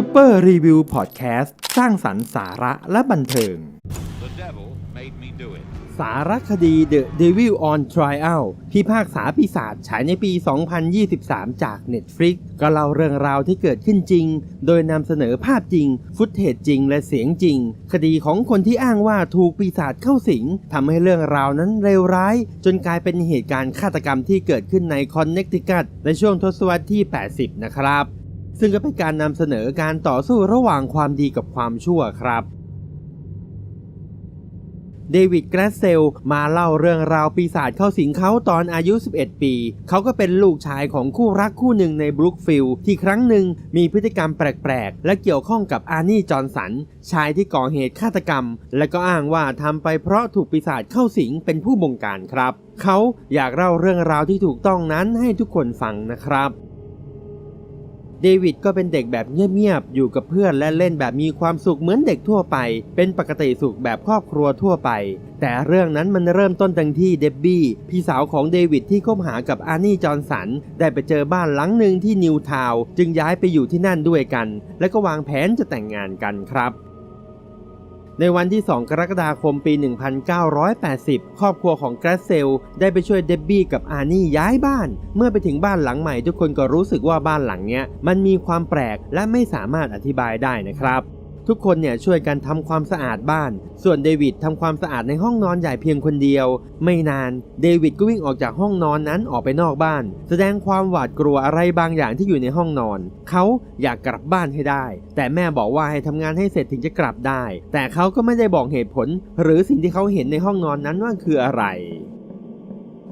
Super Review Podcast สร้างสรรค์สาระและบันเทิง The devil made me do it. สารคดี The Devil on Trial พิพากษาปีศาจฉายในปี 2023 จาก Netflix ก็เล่าเรื่องราวที่เกิดขึ้นจริง โดยนำเสนอภาพจริง ฟุตเทจจริงและเสียงจริง คดีของคนที่อ้างว่าถูกปีศาจเข้าสิงทำให้เรื่องราวนั้นเลวร้าย จนกลายเป็นเหตุการณ์ฆาตกรรมที่เกิดขึ้นในคอนเน c ติคัตในช่วงทศวรรษที่ 80 นะครับ ซึ่งก็เป็นการนำเสนอการต่อสู้ระหว่างความดีกับความชั่วครับเดวิดแกรสเซลมาเล่าเรื่องราวปีศาจเข้าสิงเขาตอนอายุ 11 ปี เขาก็เป็นลูกชายของคู่รักคู่หนึ่งในบรุกฟิลด์ที่ครั้งหนึ่งมีพฤติกรรมแปลกๆ และเกี่ยวข้องกับอาร์นี่จอร์นสัน ชายที่ก่อเหตุฆาตกรรม และก็อ้างว่าทำไปเพราะถูกปีศาจเข้าสิงเป็นผู้บงการครับ เขาอยากเล่าเรื่องราวที่ถูกต้องนั้นให้ทุกคนฟังนะครับ เดวิดก็เป็นเด็กแบบเงียบๆ อยู่กับเพื่อนและเล่นแบบมีความสุขเหมือนเด็กทั่วไป เป็นปกติสุขแบบครอบครัวทั่วไป แต่เรื่องนั้นมันเริ่มต้นตั้งที่เดบบี้พี่สาวของเดวิดที่คบหากับอาร์นี่จอร์นสัน ได้ไปเจอบ้านหลังหนึ่งที่นิวทาวจึงย้ายไปอยู่ที่นั่นด้วยกัน และก็วางแผนจะแต่งงานกันครับ ในวันที่ 2 กรกฎาคมปี 1980 ครอบครัวของแกรสเซล ได้ไปช่วยเดบบี้กับอานี่ย้ายบ้าน เมื่อไปถึงบ้านหลังใหม่ ทุกคนก็รู้สึกว่าบ้านหลังเนี้ยมันมีความแปลกและไม่สามารถอธิบายได้นะครับ ทุกคนเนี่ยช่วยกันทำความสะอาดบ้าน ส่วนเดวิดทำความสะอาดในห้องนอนใหญ่เพียงคนเดียว ไม่นานเดวิดก็วิ่งออกจากห้องนอนนั้นออกไปนอกบ้าน แสดงความหวาดกลัวอะไรบางอย่างที่อยู่ในห้องนอน เขาอยากกลับบ้านให้ได้ แต่แม่บอกว่าให้ทำงานให้เสร็จถึงจะกลับได้ แต่เขาก็ไม่ได้บอกเหตุผล หรือสิ่งที่เขาเห็นในห้องนอนนั้นว่าคืออะไร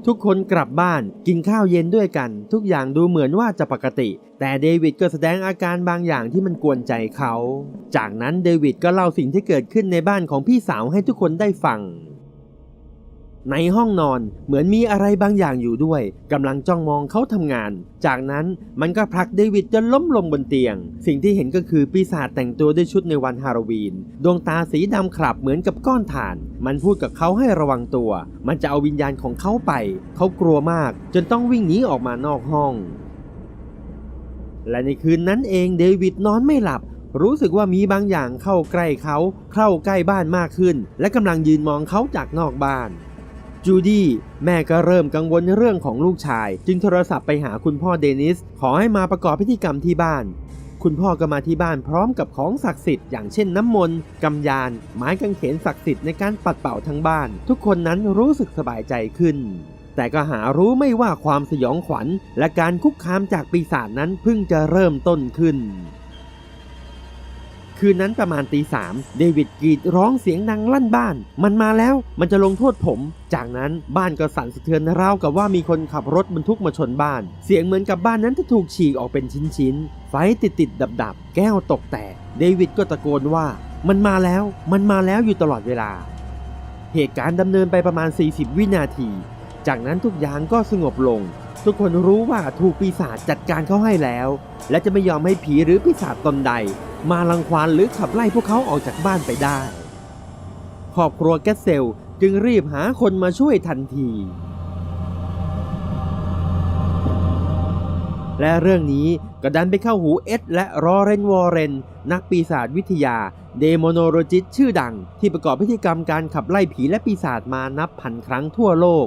ทุกคนกลับบ้านกินข้าวเย็นด้วยกัน ทุกอย่างดูเหมือนว่าจะปกติ แต่เดวิดก็แสดงอาการบางอย่างที่มันกวนใจเขา จากนั้นเดวิดก็เล่าสิ่งที่เกิดขึ้นในบ้านของพี่สาวให้ทุกคนได้ฟัง ในห้องนอนเหมือนมีอะไรบางอย่างอยู่ด้วยกำลังจ้องมองเขาทำงาน จากนั้นมันก็ผลักเดวิดจนล้มลงบนเตียง สิ่งที่เห็นก็คือปีศาจแต่งตัวด้วยชุดในวันฮาโลวีน ดวงตาสีดำขลับเหมือนกับก้อนถ่าน มันพูดกับเขาให้ระวังตัว มันจะเอาวิญญาณของเขาไป เขากลัวมาก จนต้องวิ่งหนีออกมานอกห้อง และในคืนนั้นเองเดวิดนอนไม่หลับรู้สึกว่ามีบางอย่างเข้าใกล้เขา เข้าใกล้บ้านมากขึ้น และกำลังยืนมองเขาจากนอกบ้าน จูดี้แม่ก็เริ่มกังวลเรื่องของลูกชาย จึงโทรศัพท์ไปหาคุณพ่อเดนิส ขอให้มาประกอบพิธีกรรมที่บ้าน คุณพ่อก็มาที่บ้านพร้อมกับของศักดิ์สิทธิ์อย่างเช่นน้ำมนต์กำยาน ไม้กางเขนศักดิ์สิทธิ์ในการปัดเป่าทั้งบ้าน ทุกคนนั้นรู้สึกสบายใจขึ้น แต่ก็หารู้ไม่ว่าความสยองขวัญ และการคุกคามจากปีศาจนั้นเพิ่งจะเริ่มต้นขึ้น คืนนั้นประมาณตีสามเดวิดกรีดร้องเสียงดังลั่นบ้าน มันมาแล้วมันจะลงโทษผม จากนั้นบ้านก็สั่นสะเทือนราวกับว่ามีคนขับรถบรรทุกมาชนบ้าน เสียงเหมือนกับบ้านนั้นจะถูกฉีกออกเป็นชิ้นๆไฟติดติดดับดับแก้วตกแตก เดวิดก็ตะโกนว่า มันมาแล้วมันมาแล้วอยู่ตลอดเวลา เหตุการณ์ดำเนินไปประมาณ 40 วินาที จากนั้นทุกอย่างก็สงบลง ทุกคนรู้ว่าถูกปีศาจจัดการเขาให้แล้ว และจะไม่ยอมให้ผีหรือปีศาจตนใด มาลังควานหรือขับไล่พวกเขาออกจากบ้านไปได้ ครอบครัวแกสเซลจึงรีบหาคนมาช่วยทันที และเรื่องนี้ก็ดันไปเข้าหูเอ็ดและรอเรนวอร์เรน นักปีศาจวิทยา เดโมโนโลจิสชื่อดัง ที่ประกอบพิธีกรรมการขับไล่ผีและปีศาจมานับพันครั้งทั่วโลก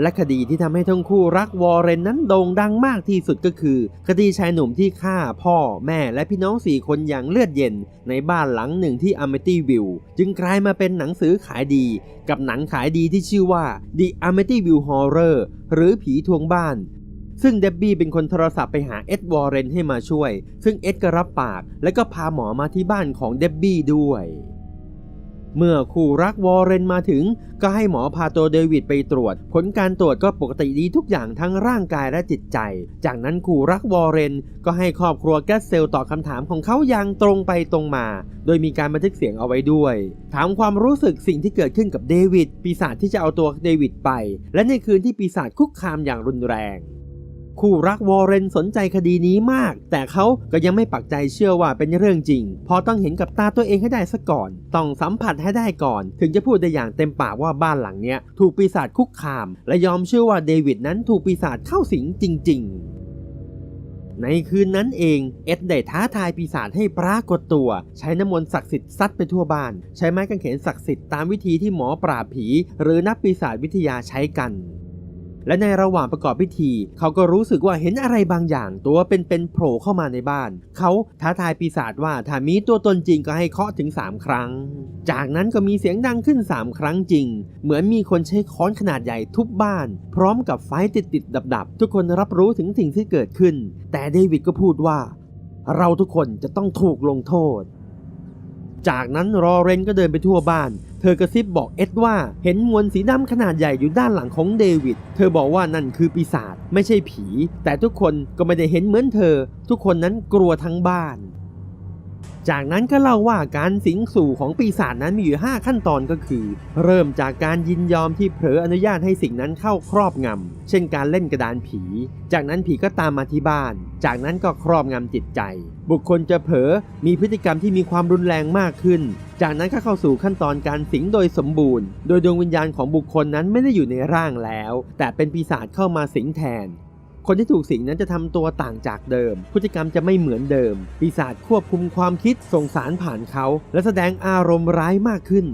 และคดีที่ทำให้ทั้งคู่รักวอร์เรนนั้นโด่งดังมากที่สุดก็คือ คดีชายหนุ่มที่ฆ่าพ่อแม่และพี่น้องสี่คนอย่างเลือดเย็น ในบ้านหลังหนึ่งที่อ m มตี้วิลจึงกลายมาเป็นหนังสือขายดี กับหนังขายดีที่ชื่อว่า The Amityville Horror หรือผีทวงบ้านซึ่งเดบบี้เป็นคนโทรศัพท์ไปหาเอ็ดวอร์เรนให้มาช่วย ซึ่งเอ็ดก็รับปาก และก็พาหมอมาที่บ้านของเดบบี้ด้วย เมื่อคู่รักวอร์เรนมาถึง ก็ให้หมอพาตัวเดวิดไปตรวจ ผลการตรวจก็ปกติดีทุกอย่างทั้งร่างกายและจิตใจ จากนั้นคู่รักวอร์เรน ก็ให้ครอบครัวแกสเซลตอบคำถามของเขาอย่างตรงไปตรงมา โดยมีการบันทึกเสียงเอาไว้ด้วย ถามความรู้สึกสิ่งที่เกิดขึ้นกับเดวิดปีศาจที่จะเอาตัวเดวิดไป และในคืนที่ปีศาจคุกคามอย่างรุนแรง คู่รักวอร์เรนสนใจคดีนี้มาก แต่เขาก็ยังไม่ปักใจเชื่อว่าเป็นเรื่องจริง พอต้องเห็นกับตาตัวเองให้ได้ซะก่อน ต้องสัมผัสให้ได้ก่อน ถึงจะพูดได้อย่างเต็มปากว่าบ้านหลังเนี้ยถูกปีศาจคุกคาม และยอมเชื่อว่าเดวิดนั้นถูกปีศาจเข้าสิงจริง ๆในคืนนั้นเอง เอ็ดได้ท้าทายปีศาจให้ปรากฏตัว ใช้น้ำมนต์ศักดิ์สิทธิ์ซัดไปทั่วบ้าน ใช้ไม้กางเขนศักดิ์สิทธิ์ตามวิธีที่หมอปราบผี หรือนักปีศาจวิทยาใช้กัน และในระหว่างประกอบพิธี เขาก็รู้สึกว่าเห็นอะไรบางอย่าง ตัวเป็นๆโผล่เข้ามาในบ้าน เขาท้าทายปีศาจว่าถ้ามีตัวตนจริงก็ให้เคาะถึง 3 ครั้ง จากนั้นก็มีเสียงดังขึ้น 3 ครั้งจริง เหมือนมีคนใช้ค้อนขนาดใหญ่ทุบบ้าน พร้อมกับไฟติดติดดับดับๆ ทุกคนรับรู้ถึงสิ่งที่เกิดขึ้น แต่เดวิดก็พูดว่า เราทุกคนจะต้องถูกลงโทษ จากนั้นรอเรนก็เดินไปทั่วบ้าน เธอกระซิบบอกเอ็ดว่าเห็นมวลสีดำขนาดใหญ่อยู่ด้านหลังของเดวิด เธอบอกว่านั่นคือปีศาจไม่ใช่ผี แต่ทุกคนก็ไม่ได้เห็นเหมือนเธอ ทุกคนนั้นกลัวทั้งบ้าน จากนั้นก็เล่าว่าการสิงสู่ของปีศาจนั้นมีอยู่ 5 ขั้นตอนก็คือ เริ่มจากการยินยอมที่เผลออนุญาตให้สิ่งนั้นเข้าครอบงำ เช่นการเล่นกระดานผี จากนั้นผีก็ตามมาที่บ้าน จากนั้นก็ครอบงำจิตใจ บุคคลจะเผลอมีพฤติกรรมที่มีความรุนแรงมากขึ้น จากนั้นก็เข้าสู่ขั้นตอนการสิงโดยสมบูรณ์ โดยดวงวิญญาณของบุคคลนั้นไม่ได้อยู่ในร่างแล้ว แต่เป็นปีศาจเข้ามาสิงแทน คนที่ถูกสิงนั้นจะทำตัวต่างจากเดิม พฤติกรรมจะไม่เหมือนเดิม ปีศาจควบคุมความคิดส่งสารผ่านเขา และแสดงอารมณ์ร้ายมากขึ้น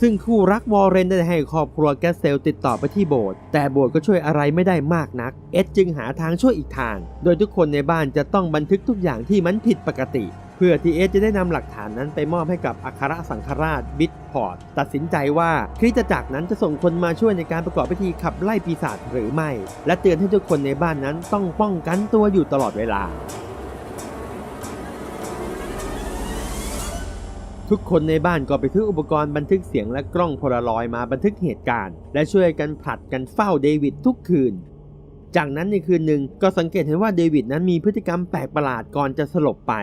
ซึ่งคู่รักวอร์เรนได้ให้ครอบครัวแกสเซลติดต่อไปที่โบสถ์แต่โบสถ์ก็ช่วยอะไรไม่ได้มากนัก เอ็ดจึงหาทางช่วยอีกทาง โดยทุกคนในบ้านจะต้องบันทึกทุกอย่างที่มันผิดปกติ พื่อทีเอสจะได้นำหลักฐานนั้นไปมอบให้กับอัครสังฆราชบิทพอร์ตตัดสินใจว่าคริสตจักรนั้นจะส่งคนมาช่วยในการประกอบพิธีขับไล่ปีศาจหรือไม่ และเตือนให้ทุกคนในบ้านนั้นต้องป้องกันตัวอยู่ตลอดเวลาทุกคนในบ้านก็ไปซื้ออุปกรณ์บันทึกเสียงและกล้องโพลารอยด์มาบันทึกเหตุการณ์ และช่วยกันผลัดกันเฝ้าเดวิดทุกคืน จากนั้นในคืนหนึ่งก็สังเกตเห็นว่าเดวิดนั้นมีพฤติกรรมแปลกประหลาดก่อนจะสลบไป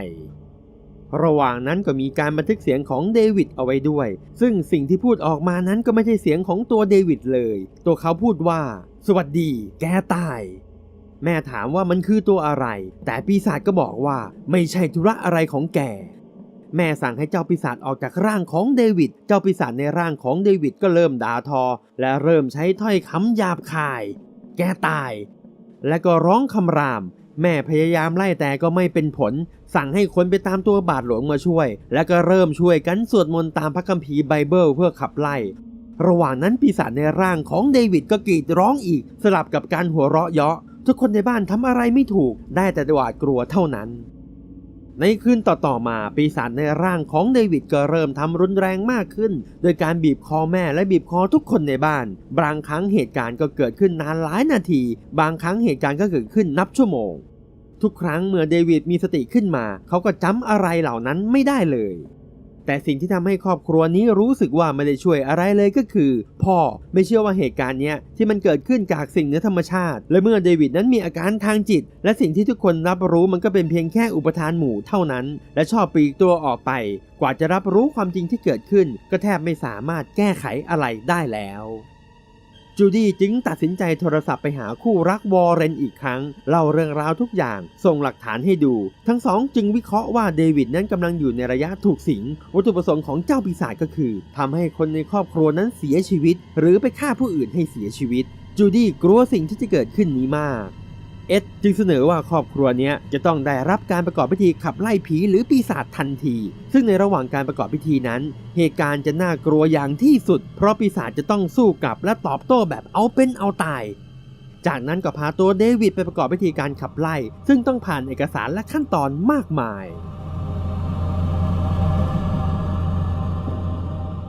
ระหว่างนั้นก็มีการบันทึกเสียงของเดวิดเอาไว้ด้วย ซึ่งสิ่งที่พูดออกมานั้นก็ไม่ใช่เสียงของตัวเดวิดเลย ตัวเขาพูดว่า สวัสดี แกตาย แม่ถามว่ามันคือตัวอะไร แต่ปีศาจก็บอกว่า ไม่ใช่ธุระอะไรของแกแม่สั่งให้เจ้าปีศาจออกจากร่างของเดวิด เจ้าปีศาจในร่างของเดวิดก็เริ่มด่าทอ และเริ่มใช้ถ้อยคำหยาบคาย แกตาย และก็ร้องคำราม แม่พยายามไล่แต่ก็ไม่เป็นผล สั่งให้คนไปตามตัวบาทหลวงมาช่วย และก็เริ่มช่วยกันสวดมนต์ตามพระคัมภีร์ไบเบิลเพื่อขับไล่ ระหว่างนั้นปีศาจในร่างของเดวิดก็กรีดร้องอีก สลับกับการหัวเราะเยาะ ทุกคนในบ้านทำอะไรไม่ถูก ได้แต่หวาดกลัวเท่านั้น ในคืนต่อๆมาปีศาจในร่างของเดวิดก็เริ่มทำรุนแรงมากขึ้น โดยการบีบคอแม่และบีบคอทุกคนในบ้าน บางครั้งเหตุการณ์ก็เกิดขึ้นนานหลายนาที บางครั้งเหตุการณ์ก็เกิดขึ้นนับชั่วโมง ทุกครั้งเมื่อเดวิดมีสติขึ้นมา เขาก็จำอะไรเหล่านั้นไม่ได้เลย แต่สิ่งที่ทำให้ครอบครัวนี้รู้สึกว่าไม่ได้ช่วยอะไรเลยก็คือ พ่อไม่เชื่อว่าเหตุการณ์เนี้ยที่มันเกิดขึ้นจากสิ่งเหนือธรรมชาติ และเมื่อเดวิดนั้นมีอาการทางจิต และสิ่งที่ทุกคนรับรู้มันก็เป็นเพียงแค่อุปทานหมู่เท่านั้น และชอบปีกตัวออกไป กว่าจะรับรู้ความจริงที่เกิดขึ้น ก็แทบไม่สามารถแก้ไขอะไรได้แล้ว จูดี้จึงตัดสินใจโทรศัพท์ไปหาคู่รักวอร์เรนอีกครั้ง เล่าเรื่องราวทุกอย่าง ส่งหลักฐานให้ดู ทั้งสองจึงวิเคราะห์ว่าเดวิดนั้นกำลังอยู่ในระยะถูกสิง วัตถุประสงค์ของเจ้าปีศาจก็คือทำให้คนในครอบครัวนั้นเสียชีวิต หรือไปฆ่าผู้อื่นให้เสียชีวิต จูดี้กลัวสิ่งที่จะเกิดขึ้นนี้มาก เอ็ดจึงเสนอว่าครอบครัวนี้จะต้องได้รับการประกอบพิธีขับไล่ผีหรือปีศาจทันที ซึ่งในระหว่างการประกอบพิธีนั้น เหตุการณ์จะน่ากลัวอย่างที่สุด เพราะปีศาจจะต้องสู้กลับและตอบโต้แบบเอาเป็นเอาตาย จากนั้นก็พาตัวเดวิดไปประกอบพิธีการขับไล่ ซึ่งต้องผ่านเอกสารและขั้นตอนมากมาย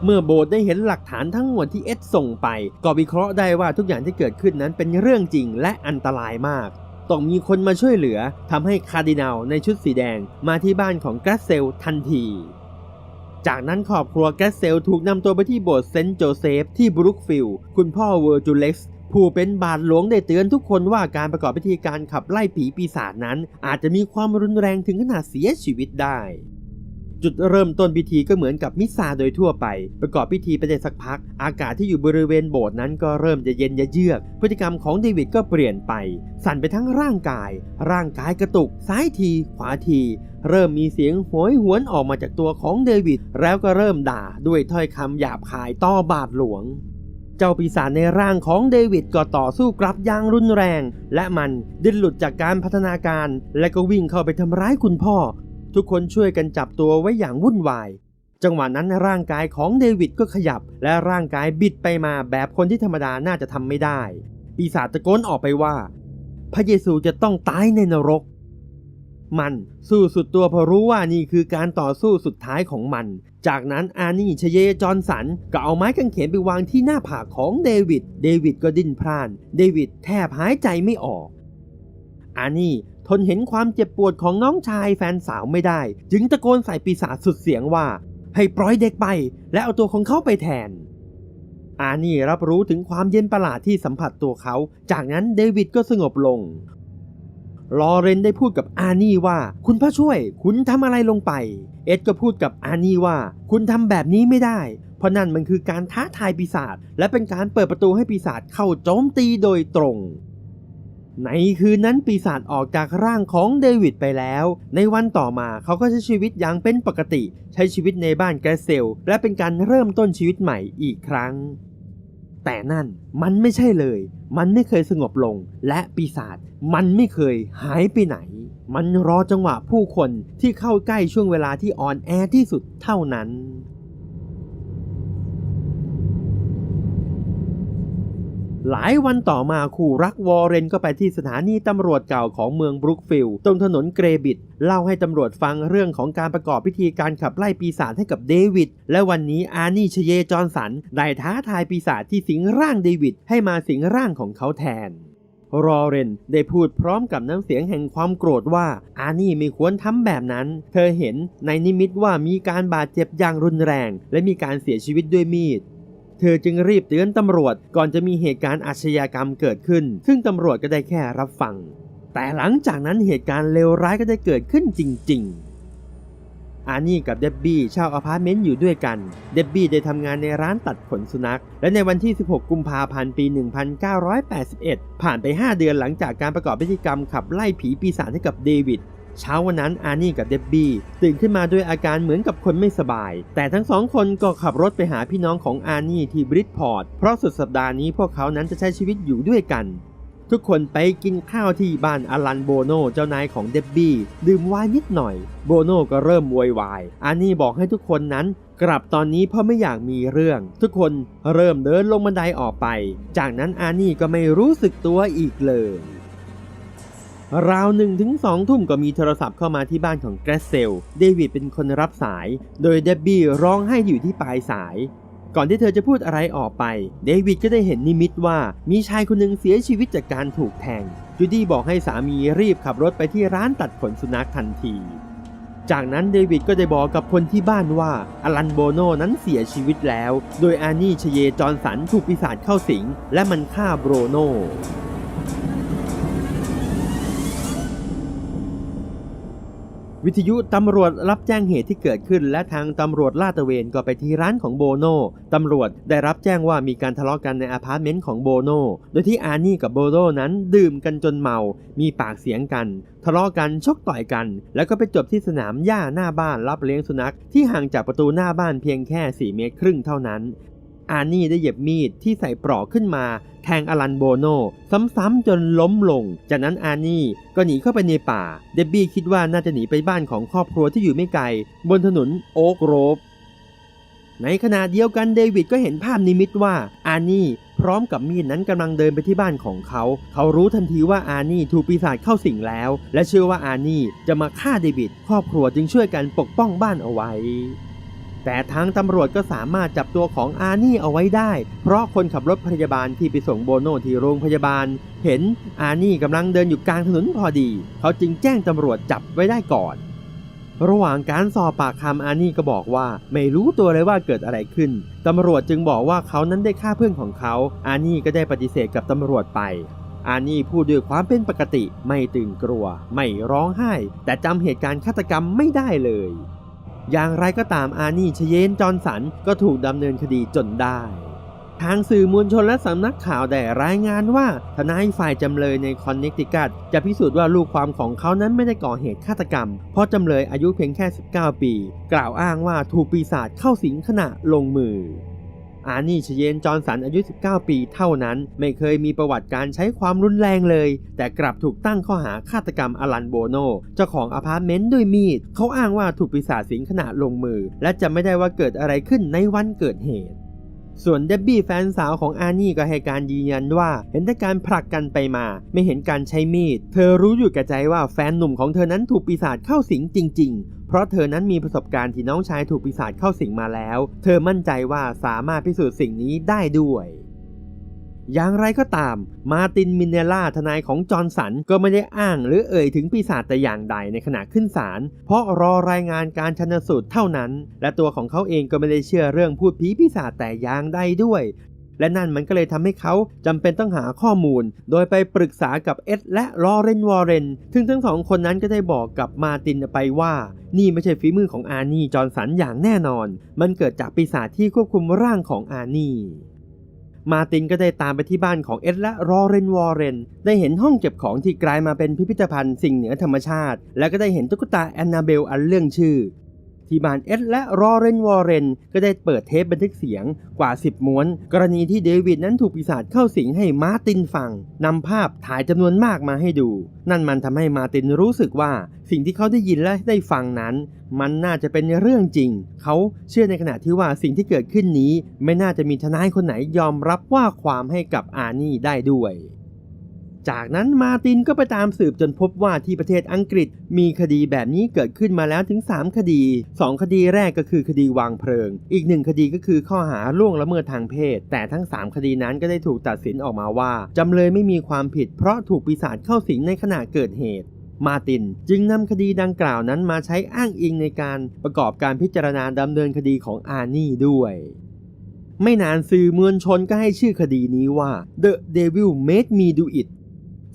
เมื่อโบสถ์ได้เห็นหลักฐานทั้งหมดที่เอ็ดส่งไป ก็วิเคราะห์ได้ว่าทุกอย่างที่เกิดขึ้นนั้นเป็นเรื่องจริงและอันตรายมาก ต้องมีคนมาช่วยเหลือทำให้คาร์ดินัลในชุดสีแดงมาที่บ้านของแกรสเซลทันที จากนั้นครอบครัวแกรสเซลถูกนำตัวไปที่โบสถ์เซนต์โจเซฟที่บรุกฟิลด์คุณพ่อเวอร์จูเล็กซ์ผู้เป็นบาทหลวงได้เตือนทุกคนว่าการประกอบพิธีการขับไล่ผีปีศาจนั้น อาจจะมีความรุนแรงถึงขนาดเสียชีวิตได้ จุดเริ่มต้นพิธีก็เหมือนกับมิสซาโดยทั่วไป ประกอบพิธีไปได้สักพัก อากาศที่อยู่บริเวณโบสถ์นั้นก็เริ่มจะเย็นจะเยือก พฤติกรรมของเดวิดก็เปลี่ยนไป สั่นไปทั้งร่างกาย ร่างกายกระตุก ซ้ายที ขวาที เริ่มมีเสียงโหยหวนออกมาจากตัวของเดวิด แล้วก็เริ่มด่าด้วยถ้อยคำหยาบคายต่อบาทหลวงเจ้าปีศาจในร่างของเดวิดก็ต่อสู้กลับอย่างรุนแรง และมันดิ้นหลุดจากการพัฒนาการ และก็วิ่งเข้าไปทำร้ายคุณพ่อ ทุกคนช่วยกันจับตัวไว้อย่างวุ่นวาย จังหวะนั้นร่างกายของเดวิดก็ขยับ และร่างกายบิดไปมาแบบคนที่ธรรมดาน่าจะทำไม่ได้ ปีศาจตะโกนออกไปว่า พระเยซูจะต้องตายในนรก มันสู้สุดตัวเพราะรู้ว่านี่คือการต่อสู้สุดท้ายของมัน จากนั้นอานี่ชเยจอนสันก็เอาไม้กางเขนไปวางที่หน้าผากของเดวิด เดวิดก็ดิ้นพล่าน เดวิดแทบหายใจไม่ออกอานี่ ทนเห็นความเจ็บปวดของน้องชายแฟนสาวไม่ได้ จึงตะโกนใส่ปีศาจสุดเสียงว่า ให้ปล่อยเด็กไป และเอาตัวของเขาไปแทน อานี่รับรู้ถึงความเย็นประหลาดที่สัมผัสตัวเขา จากนั้นเดวิดก็สงบลง ลอเรนได้พูดกับอานี่ว่า คุณพระช่วย คุณทำอะไรลงไป เอ็ดก็พูดกับอานี่ว่า คุณทำแบบนี้ไม่ได้ เพราะนั่นมันคือการท้าทายปีศาจและเป็นการเปิดประตูให้ปีศาจเข้าโจมตีโดยตรง ในคืนนั้นปีศาจออกจากร่างของเดวิดไปแล้ว ในวันต่อมาเขาก็ใช้ชีวิตอย่างเป็นปกติ ใช้ชีวิตในบ้านแกรเซล และเป็นการเริ่มต้นชีวิตใหม่อีกครั้ง แต่นั่นมันไม่ใช่เลย มันไม่เคยสงบลง และปีศาจมันไม่เคยหายไปไหน มันรอจังหวะผู้คนที่เข้าใกล้ช่วงเวลาที่อ่อนแอที่สุดเท่านั้น หลายวันต่อมาคู่รักวอร์เรนก็ไปที่สถานีตำรวจเก่าของเมืองบรุกฟิลด์ตรงถนนเกรบิดเล่าให้ตำรวจฟังเรื่องของการประกอบพิธีการขับไล่ปีศาจให้กับเดวิดและวันนี้อานี่ชเยจอนสันได้ท้าทายปีศาจที่สิงร่างเดวิดให้มาสิงร่างของเขาแทนรอเรนได้พูดพร้อมกับน้ำเสียงแห่งความโกรธว่าอานี่ไม่ควรทำแบบนั้น เธอเห็นในนิมิตว่ามีการบาดเจ็บอย่างรุนแรง และมีการเสียชีวิตด้วยมีด เธอจึงรีบเตือนตำรวจก่อนจะมีเหตุการณ์อาชญากรรมเกิดขึ้น ซึ่งตำรวจก็ได้แค่รับฟัง แต่หลังจากนั้นเหตุการณ์เลวร้ายก็ได้เกิดขึ้นจริง ๆอานี่กับเดบบี้เช่าอพาร์ตเมนต์อยู่ด้วยกัน เดบบี้ได้ทำงานในร้านตัดขนสุนัข และในวันที่ 16 กุมภาพันธ์ ปี 1981 ผ่านไป 5 เดือนหลังจากการประกอบพิธีกรรมขับไล่ผีปีศาจให้กับเดวิด เช้าวันนั้นอานี่กับเดบบี้ตื่นขึ้นมาด้วยอาการเหมือนกับคนไม่สบาย แต่ทั้งสองคนก็ขับรถไปหาพี่น้องของอานี่ที่บริดพอร์ต เพราะสุดสัปดาห์นี้พวกเขานั้นจะใช้ชีวิตอยู่ด้วยกัน ทุกคนไปกินข้าวที่บ้านอลันโบโนเจ้านายของเดบบี้ดื่มไวน์นิดหน่อย โบโนก็เริ่มโวยวายอานี่บอกให้ทุกคนนั้นกลับตอนนี้เพราะไม่อยากมีเรื่อง ทุกคนเริ่มเดินลงบันไดออกไป จากนั้นอานี่ก็ไม่รู้สึกตัวอีกเลย ราวหนึ่งถึงสองทุ่มก็มีโทรศัพท์เข้ามาที่บ้านของแกรสเซล เดวิดเป็นคนรับสาย โดยเดบบี้ร้องไห้อยู่ที่ปลายสาย ก่อนที่เธอจะพูดอะไรออกไป เดวิดก็ได้เห็นนิมิตว่ามีชายคนหนึ่งเสียชีวิตจากการถูกแทง จูดี้บอกให้สามีรีบขับรถไปที่ร้านตัดขนสุนัขทันที จากนั้นเดวิดก็ได้บอกกับคนที่บ้านว่าอลันโบโนนั้นเสียชีวิตแล้ว โดยอานี่ชเยจอนสันถูกปีศาจเข้าสิง และมันฆ่าโบรโน วิทยุตำรวจรับแจ้งเหตุที่เกิดขึ้น และทางตำรวจลาดตระเวนก็ไปที่ร้านของโบโนตำรวจได้รับแจ้งว่ามีการทะเลาะกันในอพาร์ตเมนต์ของโบโนโดยที่อานี่กับโบโนนั้นดื่มกันจนเมา มีปากเสียงกัน ทะเลาะกันชกต่อยกัน แล้วก็ไปจบที่สนามหญ้าหน้าบ้านรับเลี้ยงสุนัขที่ห่างจากประตูหน้าบ้านเพียงแค่ 4 เมตรครึ่งเท่านั้น อานี่ได้เหยียบมีดที่ใส่ปลอกขึ้นมา แทงอลันโบโนซ้ำๆจนล้มลง จากนั้นอานี่ก็หนีเข้าไปในป่า เดบบี้คิดว่าน่าจะหนีไปบ้านของครอบครัวที่อยู่ไม่ไกล บนถนนโอ๊กโรฟในขณะเดียวกันเดวิดก็เห็นภาพนิมิตว่าอานี่พร้อมกับมีดนั้นกำลังเดินไปที่บ้านของเขา เขารู้ทันทีว่าอานี่ถูกปีศาจเข้าสิงแล้ว และเชื่อว่าอานี่จะมาฆ่าเดวิดครอบครัวจึงช่วยกันปกป้องบ้านเอาไว้ แต่ทางตำรวจก็สามารถจับตัวของอานี่เอาไว้ได้ เพราะคนขับรถพยาบาลที่ไปส่งโบโนที่โรงพยาบาล เห็นอานี่กำลังเดินอยู่กลางถนนพอดี เขาจึงแจ้งตำรวจจับไว้ได้ก่อน ระหว่างการสอบปากคำอานี่ก็บอกว่า ไม่รู้ตัวเลยว่าเกิดอะไรขึ้นตำรวจจึงบอกว่าเขานั้นได้ฆ่าเพื่อนของเขา อานี่ก็ได้ปฏิเสธกับตำรวจไปอานี่พูดด้วยความเป็นปกติ ไม่ตื่นกลัว ไม่ร้องไห้ แต่จำเหตุการณ์ฆาตกรรมไม่ได้เลย อย่างไรก็ตามอานี่ชเยนจอห์นสันก็ถูกดำเนินคดีจนได้ ทางสื่อมวลชนและสำนักข่าวได้รายงานว่าทนายฝ่ายจำเลยในคอนเนคติคัตจะพิสูจน์ว่าลูกความของเขานั้นไม่ได้ก่อเหตุฆาตกรรม เพราะจำเลยอายุเพียงแค่ 19 ปี กล่าวอ้างว่าถูกปีศาจเข้าสิงขณะลงมือ อานี่ชเยนจอร์นสันอายุ 19 ปีเท่านั้น ไม่เคยมีประวัติการใช้ความรุนแรงเลย แต่กลับถูกตั้งข้อหาฆาตกรรมอลันโบโน เจ้าของอพาร์ตเมนต์ด้วยมีด เขาอ้างว่าถูกปีศาจสิงขณะลงมือ และจำไม่ได้ว่าเกิดอะไรขึ้นในวันเกิดเหตุส่วนเดบบี้แฟนสาวของอานี่ก็ให้การยืนยันว่า เห็นแต่การผลักกันไปมา ไม่เห็นการใช้มีด เธอรู้อยู่แก่ใจว่าแฟนหนุ่มของเธอนั้นถูกปีศาจเข้าสิงจริง เพราะเธอนั้นมีประสบการณ์ที่น้องชายถูกปีศาจเข้าสิงมาแล้ว เธอมั่นใจว่าสามารถพิสูจน์สิ่งนี้ได้ด้วยอย่างไรก็ตาม มาตินมินเนล่าทนายของจอร์นสันก็ไม่ได้อ้างหรือเอ่ยถึงปีศาจแต่อย่างใดในขณะขึ้นศาลเพราะรอรายงานการชันสูตรเท่านั้น และตัวของเขาเองก็ไม่ได้เชื่อเรื่องพูดผีปีศาจแต่อย่างใดด้วย และนั่นมันก็เลยทำให้เขาจำเป็นต้องหาข้อมูล โดยไปปรึกษากับเอ็ดและลอเรนวอร์เรนซึ่งทั้งสองคนนั้นก็ได้บอกกับมาตินไปว่า นี่ไม่ใช่ฝีมือของอานี่จอร์นสันอย่างแน่นอน มันเกิดจากปีศาจที่ควบคุมร่างของอานี่มาตินก็ได้ตามไปที่บ้านของเอ็ดและรอเรนวอร์เรน ได้เห็นห้องเก็บของที่กลายมาเป็นพิพิธภัณฑ์สิ่งเหนือธรรมชาติ แล้วก็ได้เห็นตุ๊กตาแอนนาเบลอันเรื่องชื่อ ที่บานเอ็ดและรอเรนวอร์เรนก็ได้เปิดเทปบันทึกเสียงกว่า 10 ม้วน กรณีที่เดวิดนั้นถูกปีศาจเข้าสิงให้มาร์ตินฟังนำภาพถ่ายจำนวนมากมาให้ดู นั่นมันทำให้มาร์ตินรู้สึกว่าสิ่งที่เขาได้ยินและได้ฟังนั้น มันน่าจะเป็นเรื่องจริง เขาเชื่อในขณะที่ว่าสิ่งที่เกิดขึ้นนี้ ไม่น่าจะมีทนายคนไหนยอมรับว่าความให้กับอาร์นี่ได้ด้วย จากนั้นมาตินก็ไปตามสืบจนพบว่าที่ประเทศอังกฤษ มีคดีแบบนี้เกิดขึ้นมาแล้วถึง 3 คดี 2 คดีแรกก็คือคดีวางเพลิง อีกหนึ่งคดีก็คือข้อหาล่วงละเมิดทางเพศ แต่ทั้ง 3 คดีนั้นก็ได้ถูกตัดสินออกมาว่า จำเลยไม่มีความผิดเพราะถูกปีศาจเข้าสิงในขณะเกิดเหตุมาตินจึงนำคดีดังกล่าวนั้นมาใช้อ้างอิงในการประกอบการพิจารณาดำเนินคดีของอานี่ด้วย ไม่นานสื่อมวลชนก็ให้ชื่อคดีนี้ว่า The Devil Made Me Do It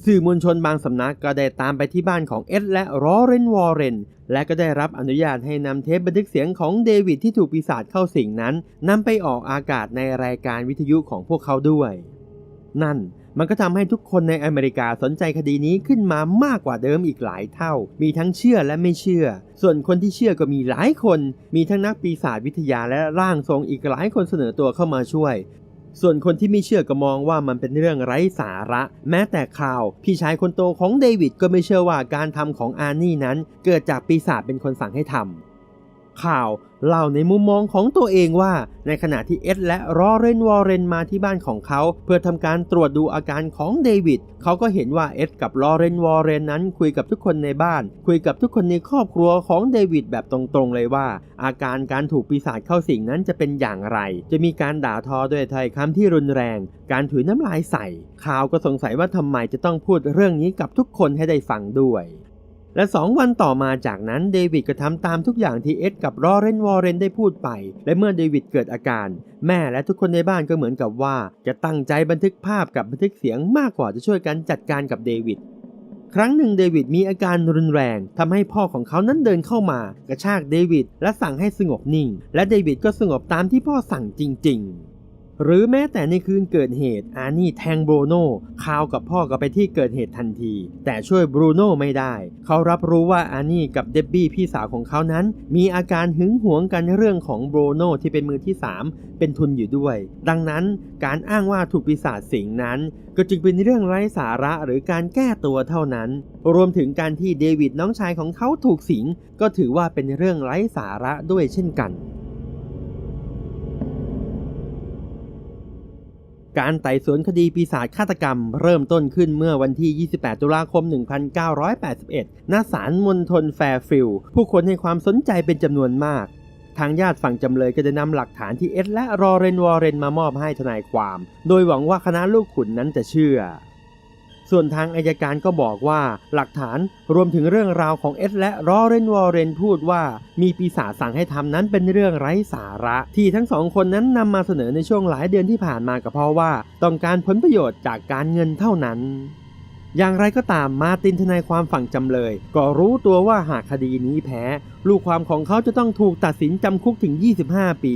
สื่อมวลชนบางสำนักก็ได้ตามไปที่บ้านของเอ็ดและรอเรนวอร์เรนและก็ได้รับอนุญาตให้นำเทปบันทึกเสียงของเดวิดที่ถูกปีศาจเข้าสิงนั้นนำไปออกอากาศในรายการวิทยุของพวกเขาด้วย นั่นมันก็ทำให้ทุกคนในอเมริกาสนใจคดีนี้ขึ้นมามากกว่าเดิมอีกหลายเท่า มีทั้งเชื่อและไม่เชื่อ ส่วนคนที่เชื่อก็มีหลายคน มีทั้งนักปีศาจวิทยาและร่างทรงอีกหลายคนเสนอตัวเข้ามาช่วย ส่วนคนที่ไม่เชื่อก็มองว่ามันเป็นเรื่องไร้สาระ แม้แต่ข่าว พี่ชายคนโตของเดวิดก็ไม่เชื่อว่าการทำของอาร์นี่นั้น เกิดจากปีศาจเป็นคนสั่งให้ทำ ข่าวเล่าในมุมมองของตัวเองว่า ในขณะที่เอ็ดและรอเรนวอร์เรนมาที่บ้านของเขา เพื่อทำการตรวจดูอาการของเดวิดเขาก็เห็นว่าเอ็ดกับลอเรนวอร์เรนนั้นคุยกับทุกคนในบ้าน คุยกับทุกคนในครอบครัวของเดวิดแบบตรงๆเลยว่า อาการการถูกปีศาจเข้าสิงนั้นจะเป็นอย่างไร จะมีการด่าทอด้วยถ้อยคำที่รุนแรง การถุยน้ำลายใส่ข่าวก็สงสัยว่าทำไมจะต้องพูดเรื่องนี้กับทุกคนให้ได้ฟังด้วย และสองวันต่อมาจากนั้นเดวิดก็ทำตามทุกอย่างที่เอ็ดกับรอเรนวอร์เรนได้พูดไป และเมื่อเดวิดเกิดอาการ แม่และทุกคนในบ้านก็เหมือนกับว่า จะตั้งใจบันทึกภาพกับบันทึกเสียงมากกว่าจะช่วยกันจัดการกับเดวิดครั้งหนึ่งเดวิดมีอาการรุนแรงทำให้พ่อของเขานั้นเดินเข้ามากระชากเดวิดและสั่งให้สงบนิ่ง และเดวิดก็สงบตามที่พ่อสั่งจริง ๆ หรือแม้แต่ในคืนเกิดเหตุอานี่แทงบรูโน่คาวกับพ่อก็ไปที่เกิดเหตุทันที แต่ช่วยบรูโน่ไม่ได้ เขารับรู้ว่าอานี่กับเดบบี้พี่สาวของเขานั้น มีอาการหึงหวงกันเรื่องของบรูโน่ที่เป็นมือที่ 3 เป็นทุนอยู่ด้วย ดังนั้นการอ้างว่าถูกปีศาจสิงนั้น ก็จึงเป็นเรื่องไร้สาระหรือการแก้ตัวเท่านั้น รวมถึงการที่เดวิดน้องชายของเขาถูกสิงก็ถือว่าเป็นเรื่องไร้สาระด้วยเช่นกัน การไต่สวนคดีปีศาจฆาตกรรม เริ่มต้นขึ้นเมื่อวันที่ 28 ตุลาคม 1981 ณ ศาลมณฑลแฟร์ฟิลด์ผู้คนให้ความสนใจเป็นจำนวนมาก ทางญาติฝั่งจำเลยก็ได้นำหลักฐานที่เอ็ดและรอเรนวอร์เรนมามอบให้ทนายความ โดยหวังว่าคณะลูกขุนนั้นจะเชื่อ ส่วนทางอายการก็บอกว่าหลักฐานรวมถึงเรื่องราวของเอ็ดและรอเรนวอร์เรนพูดว่า มีปีศาจสั่งให้ทำนั้นเป็นเรื่องไร้สาระ ที่ทั้งสองคนนั้นนำมาเสนอในช่วงหลายเดือนที่ผ่านมาก็เพราะว่า ต้องการผลประโยชน์จากการเงินเท่านั้นอย่างไรก็ตามมาตินทนายความฝั่งจำเลย ก็รู้ตัวว่าหากคดีนี้แพ้ ลูกความของเขาจะต้องถูกตัดสินจำคุกถึง 25 ปี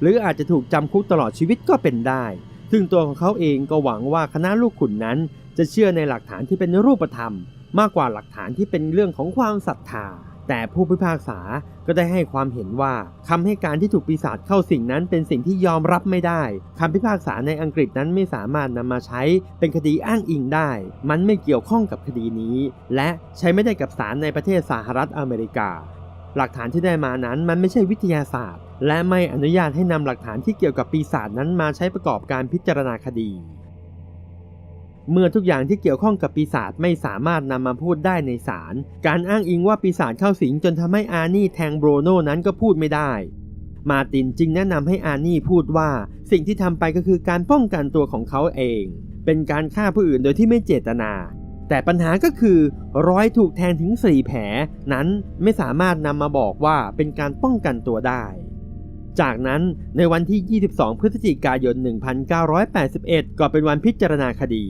หรืออาจจะถูกจำคุกตลอดชีวิตก็เป็นได้ ซึ่งตัวของเขาเองก็หวังว่าคณะลูกขุนนั้น จะเชื่อในหลักฐานที่เป็นรูปธรรม มากกว่าหลักฐานที่เป็นเรื่องของความศรัทธา แต่ผู้พิพากษาก็ได้ให้ความเห็นว่าคำให้การที่ถูกปีศาจเข้าสิ่งนั้นเป็นสิ่งที่ยอมรับไม่ได้คำพิพากษาในอังกฤษนั้นไม่สามารถนำมาใช้เป็นคดีอ้างอิงได้ มันไม่เกี่ยวข้องกับคดีนี้ และใช้ไม่ได้กับศาลในประเทศสหรัฐอเมริกา หลักฐานที่ได้มานั้นมันไม่ใช่วิทยาศาสตร์ และไม่อนุญาตให้นำหลักฐานที่เกี่ยวกับปีศาจนั้นมาใช้ประกอบการพิจารณาคดี เมื่อทุกอย่างที่เกี่ยวข้องกับปีศาจไม่สามารถนำมาพูดได้ในศาล การอ้างอิงว่าปีศาจเข้าสิงจนทำให้อาร์นี่แทงโบรโนนั้นก็พูดไม่ได้ มาตินจึงแนะนำให้อาร์นี่พูดว่าสิ่งที่ทำไปก็คือการป้องกันตัวของเขาเอง เป็นการฆ่าผู้อื่นโดยที่ไม่เจตนา แต่ปัญหาก็คือรอยถูกแทงถึงสี่แผลนั้นไม่สามารถนำมาบอกว่าเป็นการป้องกันตัวได้ จากนั้นในวันที่ 22 พฤศจิกายน 1981 ก็เป็นวันพิจารณาคดี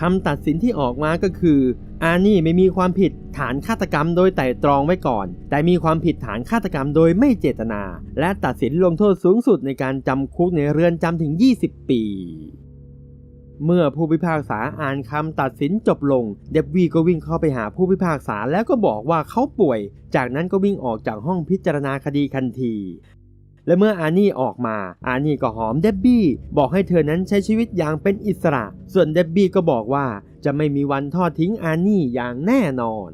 คำตัดสินที่ออกมาก็คือ อานี่ไม่มีความผิดฐานฆาตกรรมโดยไตร่ตรองไว้ก่อน แต่มีความผิดฐานฆาตกรรมโดยไม่เจตนา และตัดสินลงโทษสูงสุดในการจำคุกในเรือนจำถึง 20 ปี เมื่อผู้พิพากษาอ่านคำตัดสินจบลง เดบวีก็วิ่งเข้าไปหาผู้พิพากษาแล้วก็บอกว่าเขาป่วย จากนั้นก็วิ่งออกจากห้องพิจารณาคดีทันที และเมื่ออานี่ออกมา อานี่ก็หอมเดบบี้บอกให้เธอนั้นใช้ชีวิตอย่างเป็นอิสระ ส่วนเดบบี้ก็บอกว่าจะไม่มีวันทอดทิ้งอานี่อย่างแน่นอน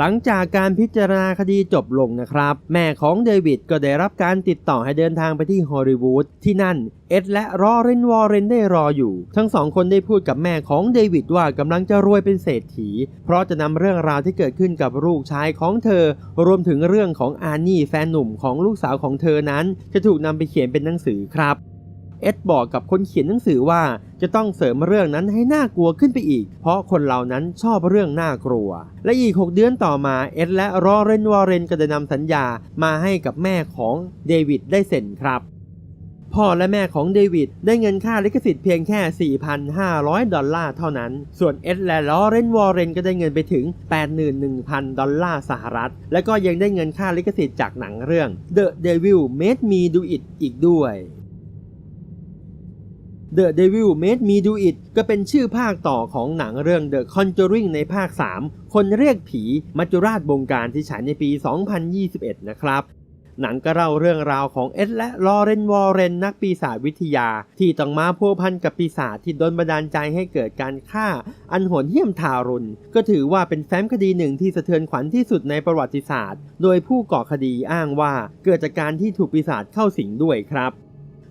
หลังจากการพิจารณาคดีจบลงนะครับ แม่ของเดวิดก็ได้รับการติดต่อให้เดินทางไปที่ฮอลลีวูดที่นั่น เอ็ดและรอเรนวอร์เรนได้รออยู่ ทั้งสองคนได้พูดกับแม่ของเดวิดว่ากำลังจะรวยเป็นเศรษฐี เพราะจะนำเรื่องราวที่เกิดขึ้นกับลูกชายของเธอ รวมถึงเรื่องของอาร์นี่แฟนหนุ่มของลูกสาวของเธอนั้น จะถูกนำไปเขียนเป็นหนังสือครับ เอ็ดบอกกับคนเขียนหนังสือว่าจะต้องเสริมเรื่องนั้นให้น่ากลัวขึ้นไปอีก เพราะคนเหล่านั้นชอบเรื่องน่ากลัว และอีก 6 เดือนต่อมา เอ็ดและรอเรนวอร์เรนก็ได้นำสัญญามาให้กับแม่ของเดวิดได้เซ็นครับพ่อและแม่ของเดวิดได้เงินค่าลิขสิทธิ์เพียงแค่ 4,500 ดอลลาร์เท่านั้น ส่วนเอ็ดและลอเรนวอร์เรนก็ได้เงินไปถึง 81,000 ดอลลาร์สหรัฐ และก็ยังได้เงินค่าลิขสิทธิ์จากหนังเรื่อง The Devil Made Me Do It อีกด้วย The Devil Made Me Do It ก็เป็นชื่อภาคต่อของหนังเรื่อง The Conjuring ในภาค 3 คนเรียกผีมัจจุราชบงการที่ฉายในปี 2021 นะครับ หนังก็เล่าเรื่องราวของเอ็ดและลอเรนวอร์เรนนักปีศาจวิทยา ที่ต้องมาพัวพันกับปีศาจที่โดนบันดาลใจให้เกิดการฆ่า อันโหดเหี้ยมทารุณ ก็ถือว่าเป็นแฟ้มคดีหนึ่งที่สะเทือนขวัญที่สุดในประวัติศาสตร์ โดยผู้ก่อคดีอ้างว่าเกิดจากการที่ถูกปีศาจเข้าสิงด้วยครับ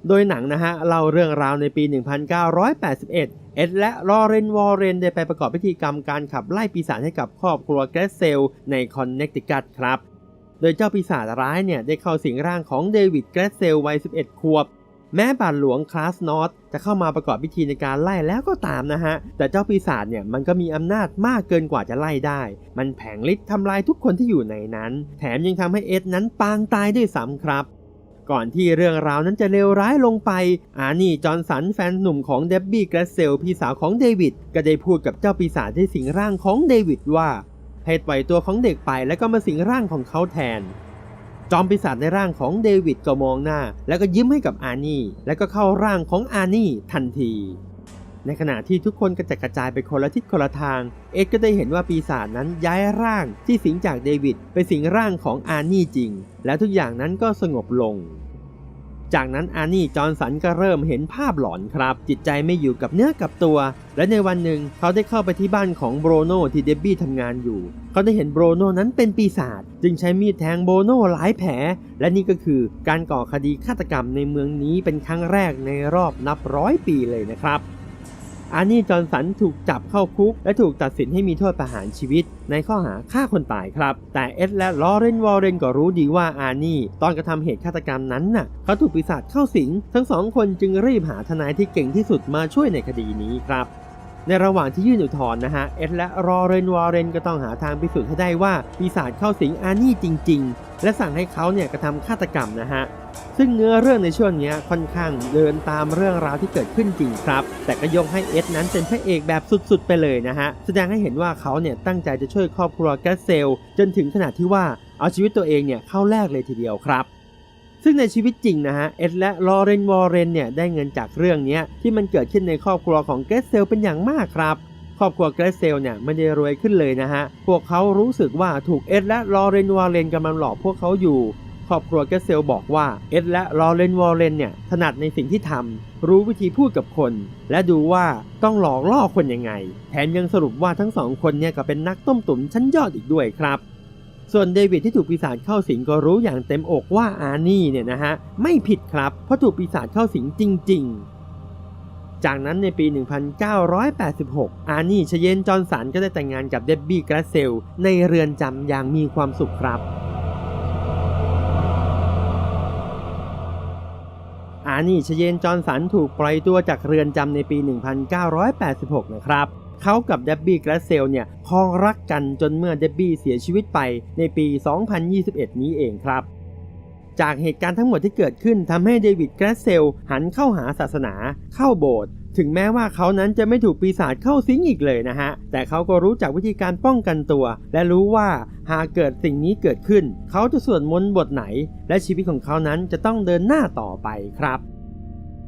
โดยหนังนะฮะเล่าเรื่องราวในปี 1981 เอ็ดและลอเรนวอร์เรนได้ไปประกอบพิธีกรรมการขับไล่ปีศาจให้กับครอบครัวแกรสเซลในคอนเนคติคัตครับ โดยเจ้าปีศาจร้ายเนี่ยได้เข้าสิงร่างของเดวิดแกรสเซลวัย 11 ขวบ แม้บาทหลวงคลาสนอตจะเข้ามาประกอบพิธีในการไล่แล้วก็ตามนะฮะ แต่เจ้าปีศาจเนี่ยมันก็มีอำนาจมากเกินกว่าจะไล่ได้ มันแผงฤทธิ์ทำลายทุกคนที่อยู่ในนั้น แถมยังทำให้เอ็ดนั้นปางตายด้วยซ้ำครับ ก่อนที่เรื่องราวนั้นจะเลวร้ายลงไป อานี่จอห์นสันแฟนหนุ่มของเดบบี้กรสเซลพี่สาวของเดวิดก็ได้พูดกับเจ้าปีศาจที่สิงร่างของเดวิดว่าให้ปล่อยตัวของเด็กไปแล้วก็มาสิงร่างของเขาแทน จอมปีศาจในร่างของเดวิดก็มองหน้า แล้วก็ยิ้มให้กับอานี่ แล้วก็เข้าร่างของอานี่ทันที ในขณะที่ทุกคนกระจัดกระจายไปคนละทิศคนละทาง เอ็ดก็ได้เห็นว่าปีศาจนั้นย้ายร่างที่สิงจากเดวิดไปสิงร่างของอานี่จริง และทุกอย่างนั้นก็สงบลง จากนั้นอานี่จอห์นสันก็เริ่มเห็นภาพหลอนครับ จิตใจไม่อยู่กับเนื้อกับตัว และในวันหนึ่งเขาได้เข้าไปที่บ้านของโบรโนที่เดบบี้ทำงานอยู่ เขาได้เห็นโบรโนนั้นเป็นปีศาจจึงใช้มีดแทงโบรโนหลายแผล และนี่ก็คือการก่อคดีฆาตกรรมในเมืองนี้เป็นครั้งแรกในรอบนับร้อยปีเลยนะครับ อานี่จอร์นสันถูกจับเข้าคุก และถูกตัดสินให้มีโทษประหารชีวิต ในข้อหาฆ่าคนตายครับ แต่เอ็ดและลอเรนวอร์เรนก็รู้ดีว่าอานี่ตอนกระทำเหตุฆาตกรรมนั้นน่ะเขาถูกปีศาจเข้าสิง ทั้งสองคนจึงรีบหาทนายที่เก่งที่สุดมาช่วยในคดีนี้ครับ ในระหว่างที่ยื่นอุทธรณ์นะฮะ เอ็ดและรอเรนวอร์เรนก็ต้องหาทางพิสูจน์ให้ได้ว่าปีศาจเข้าสิงอานี่จริง ๆ และสั่งให้เขาเนี่ยกระทำฆาตกรรมนะฮะ ซึ่งเนื้อเรื่องในช่วงนี้ค่อนข้างเดินตามเรื่องราวที่เกิดขึ้นจริงครับ แต่ก็ยกให้เอ็ดนั้นเป็นพระเอกแบบสุดๆ ไปเลยนะฮะ แสดงให้เห็นว่าเขาเนี่ยตั้งใจจะช่วยครอบครัวแกสเซล จนถึงขนาดที่ว่าเอาชีวิตตัวเองเนี่ยเข้าแลกเลยทีเดียวครับ ซึ่งในชีวิตจริงนะฮะ เอ็ดและลอเรนวอร์เรนเนี่ยได้เงินจากเรื่องนี้ที่มันเกิดขึ้นในครอบครัวของเกสเซลเป็นอย่างมากครับครอบครัวเกรซเซลเนี่ยไม่ได้รวยขึ้นเลยนะฮะ พวกเขารู้สึกว่าถูกเอ็ดและลอเรนวอลเลนกำลังหลอกพวกเขาอยู่ ครอบครัวเกรซเซลบอกว่าเอ็ดและลอเรนวอลเลนเนี่ยถนัดในสิ่งที่ทำรู้วิธีพูดกับคน และดูว่าต้องหลอกล่อคนยังไง แถมยังสรุปว่าทั้งสองคนเนี่ยก็เป็นนักต้มตุ๋นชั้นยอดอีกด้วยครับ ส่วนเดวิดที่ถูกปีศาจเข้าสิงก็รู้อย่างเต็มอกว่าอานี่เนี่ยนะฮะไม่ผิดครับ เพราะถูกปีศาจเข้าสิงจริง ๆ จากนั้นในปี 1986 อานี่ชเยนจอนสันก็ได้แต่งงานกับเดบบี้กราเซล ในเรือนจำอย่างมีความสุขครับอานี่ชเยนจอนสันถูกปล่อยตัวจากเรือนจำในปี 1986 นะครับ เขากับเดบบี้กราเซลเนี่ยครองรักกันจนเมื่อเดบบี้เสียชีวิตไปในปี 2021 นี้เองครับ จากเหตุการณ์ทั้งหมดที่เกิดขึ้นทำให้เดวิดแกรเซลหันเข้าหาศาสนา เข้าโบสถ์ถึงแม้ว่าเขานั้นจะไม่ถูกปีศาจเข้าสิงอีกเลยนะฮะ แต่เขาก็รู้จักวิธีการป้องกันตัว และรู้ว่าหากเกิดสิ่งนี้เกิดขึ้น เขาจะสวดมนต์บทไหน และชีวิตของเขานั้นจะต้องเดินหน้าต่อไปครับ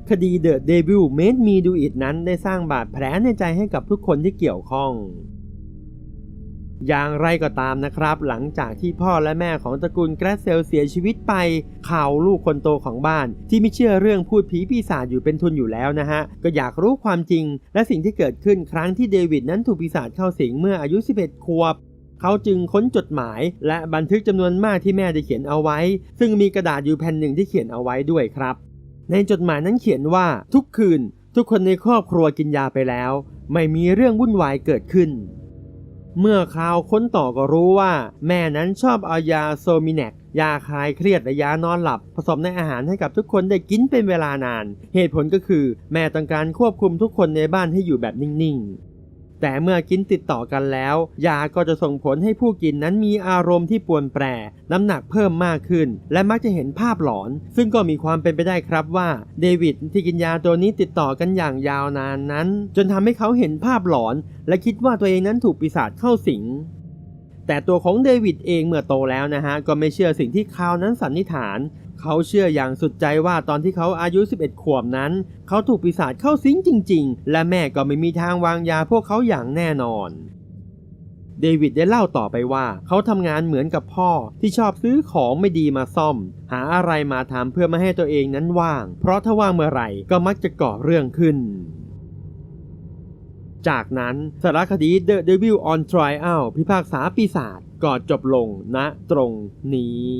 คดี The Devil Made Me Do It นั้นได้สร้างบาดแผลในใจให้กับทุกคนที่เกี่ยวข้อง อย่างไรก็ตามนะครับ หลังจากที่พ่อและแม่ของตระกูลแกรสเซลเสียชีวิตไป ข่าวลูกคนโตของบ้าน ที่ไม่เชื่อเรื่องพูดผีปีศาจอยู่เป็นทุนอยู่แล้วนะฮะ ก็อยากรู้ความจริง และสิ่งที่เกิดขึ้นครั้งที่เดวิดนั้นถูกปีศาจเข้าสิงเมื่ออายุ 11 ขวบเขาจึงค้นจดหมาย และบันทึกจำนวนมากที่แม่ได้เขียนเอาไว้ ซึ่งมีกระดาษอยู่แผ่นหนึ่งที่เขียนเอาไว้ด้วยครับ ในจดหมายนั้นเขียนว่าทุกคืน ทุกคนในครอบครัวกินยาไปแล้ว ไม่มีเรื่องวุ่นวายเกิดขึ้น เมื่อคราวค้นต่อก็รู้ว่า แม่นั้นชอบเอายาโซมิแนกยาคลายเครียดและยานอนหลับ ผสมในอาหารให้กับทุกคนได้กินเป็นเวลานาน เหตุผลก็คือ แม่ต้องการควบคุมทุกคนในบ้านให้อยู่แบบนิ่งๆ แต่เมื่อกินติดต่อกันแล้ว ยาก็จะส่งผลให้ผู้กินนั้นมีอารมณ์ที่ปวนแปร น้ำหนักเพิ่มมากขึ้น และมักจะเห็นภาพหลอน ซึ่งก็มีความเป็นไปได้ครับว่าเดวิดที่กินยาตัวนี้ติดต่อกันอย่างยาวนานนั้น จนทำให้เขาเห็นภาพหลอน และคิดว่าตัวเองนั้นถูกปีศาจเข้าสิงแต่ตัวของเดวิดเองเมื่อโตแล้วนะฮะ ก็ไม่เชื่อสิ่งที่คาวนั้นสันนิษฐาน เขาเชื่ออย่างสุดใจว่าตอนที่เขาอายุ 11 ขวบนั้น เขาถูกปีศาจเข้าสิงจริง ๆ และแม่ก็ไม่มีทางวางยาพวกเขาอย่างแน่นอนเดวิดได้เล่าต่อไปว่า เขาทำงานเหมือนกับพ่อที่ชอบซื้อของไม่ดีมาซ่อม หาอะไรมาทำเพื่อไม่ให้ตัวเองนั้นว่าง เพราะถ้าว่างเมื่อไหร่ก็มักจะก่อเรื่องขึ้น จากนั้นสารคดี The Devil on Trial พิพากษาปีศาจก็จบลงณตรงนี้